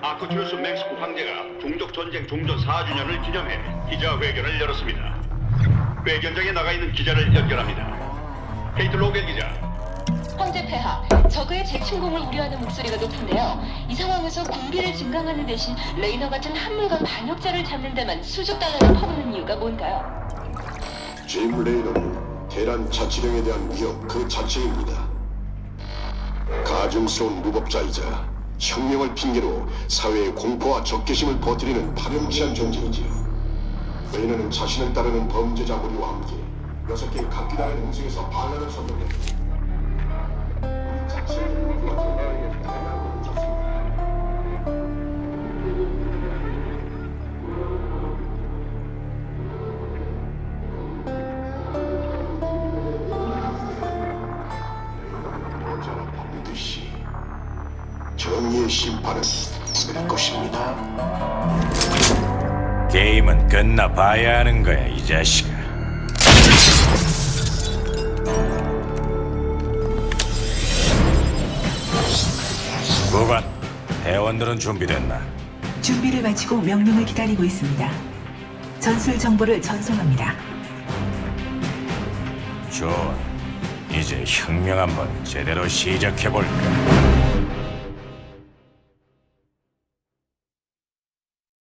마크튜스 맥스크 황제가 종족 전쟁 종전 4주년을 기념해 기자회견을 열었습니다. 회견장에 나가 있는 기자를 연결합니다. 케이트 로겐 기자, 황제 폐하, 적의 재침공을 우려하는 목소리가 높은데요. 이 상황에서 군비를 증강하는 대신 레이너 같은 한물간 반역자를 잡는 데만 수조 달러를 퍼붓는 이유가 뭔가요? 짐 레이너는 대란 자치령에 대한 위협 그 자체입니다. 가증스러운 무법자이자 혁명을 핑계로 사회의 공포와 적개심을 퍼뜨리는 파렴치한 존재이지요. 레이너는 자신을 따르는 범죄자 무리와 함께 여섯 개의 각기 다른 행성에서 반란을 선동했습 정의의 심판은 될 것입니다. 게임은 끝나 봐야 하는 거야, 이 자식아. 보관, 대원들은 준비됐나? 준비를 마치고 명령을 기다리고 있습니다. 전술 정보를 전송합니다. 좋아. 이제 혁명 한번 제대로 시작해볼까?